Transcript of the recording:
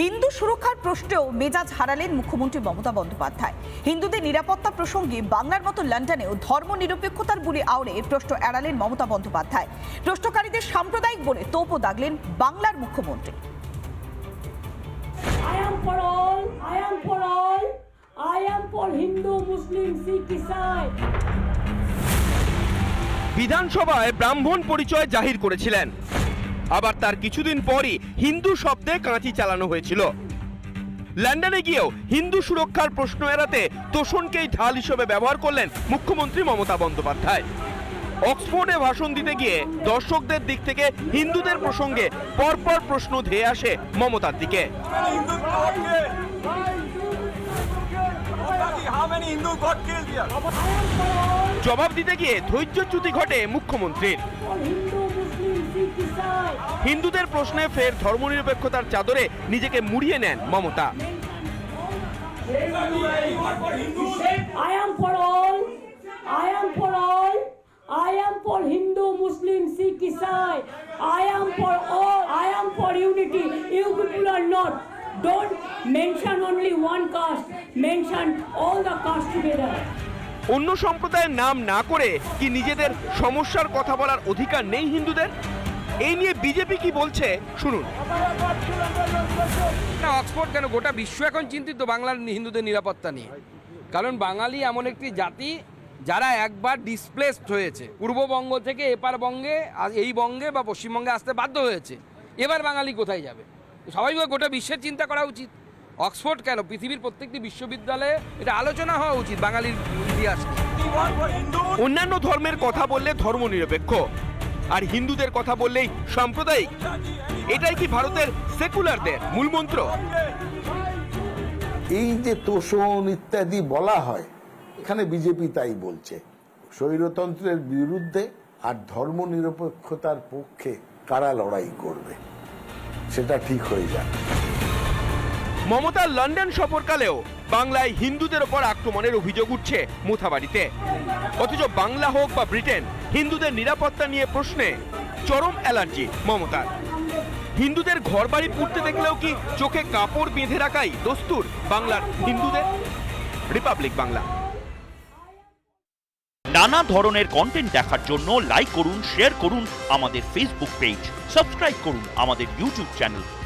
হিন্দু সুরক্ষার প্রশ্নেও মেজাজ হারালেন মুখ্যমন্ত্রী মমতা বন্দ্যোপাধ্যায়। হিন্দুদের নিরাপত্তা প্রসঙ্গে বাংলার মতো লন্ডনেও ধর্ম নিরপেক্ষতার বুলি আওড়ে প্রশ্ন এড়ালেন মমতা বন্দ্যোপাধ্যায়। প্রশ্নকারীদের সাম্প্রদায়িক বলে তোপও দাগলেন বাংলার মুখ্যমন্ত্রী. বিধানসভায় ব্রাহ্মণ পরিচয় জাহির করেছিলেন। আবার তার কিছুদিন পরই হিন্দু শব্দে কাঁচি চালানো হয়েছিল। লন্ডনে গিয়েও হিন্দু সুরক্ষার প্রশ্ন এড়াতে তোষণকেই ঢাল হিসেবে ব্যবহার করলেন মুখ্যমন্ত্রী মমতা বন্দ্যোপাধ্যায়। অক্সফোর্ডে ভাষণ দিতে গিয়ে দর্শকদের দিক থেকে হিন্দুদের প্রসঙ্গে পরপর প্রশ্ন ধেয়ে আসে মমতার দিকে। জবাব দিতে গিয়ে ধৈর্যচ্যুতি ঘটে মুখ্যমন্ত্রীর। হিন্দুদের প্রশ্নে ফের ধর্মনিরপেক্ষতার চাদরে নিজেকে মুড়িয়ে নেন মমতা। অন্য সম্প্রদায়ের নাম না করে কি নিজেদের সমস্যার কথা বলার অধিকার নেই হিন্দুদের? এই নিয়ে বিজেপি কি বলছে? শুনুন। না অক্সফোর্ড কেন? গোটা বিশ্ব এখন চিন্তিত বাংলার হিন্দুদের নিরাপত্তা নিয়ে। কারণ বাঙালি এমন একটি জাতি যারা একবার ডিসপ্লেসড হয়েছে। পূর্ববঙ্গ থেকে এপার বঙ্গে এই বঙ্গে বা পশ্চিমবঙ্গে আসতে বাধ্য হয়েছে। এবার বাঙালি কোথায় যাবে? স্বাভাবিকভাবে গোটা বিশ্বের চিন্তা করা উচিত। অক্সফোর্ড কেন? পৃথিবীর প্রত্যেকটি বিশ্ববিদ্যালয়ে এটা আলোচনা হওয়া উচিত বাঙালির ইতিহাস. অন্যান্য ধর্মের কথা বললে ধর্মনিরপেক্ষ। আর হিন্দুদের কথা বললেই সাম্প্রদায়িক। এটাই কি ভারতের সেকুলারদের মূলমন্ত্র এই যে তোষণ ইত্যাদি বলা হয় এখানে বিজেপি তাই বলছে। স্বৈরতন্ত্রের বিরুদ্ধে আর ধর্ম নিরপেক্ষতার পক্ষে কারা লড়াই করবে? সেটা ঠিক হয়ে যায় মমতার লন্ডন সফরকালেও বাংলায় হিন্দুদের ওপর আক্রমণের অভিযোগ উঠছে মুথাবাড়িতে। অথচ বাংলা হোক বা ব্রিটেন, হিন্দুদের নিরাপত্তা নিয়ে প্রশ্নে চরম অ্যালার্জি মমতার। হিন্দুদের ঘরবাড়ি পুড়তে দেখলেও কি চোখে কাপড় বেঁধে রাখাই দস্তুর বাংলার হিন্দুদের? রিপাবলিক বাংলা। নানা ধরনের কন্টেন্ট দেখার জন্য লাইক করুন শেয়ার করুন আমাদের ফেসবুক পেজ সাবস্ক্রাইব করুন আমাদের ইউটিউব চ্যানেল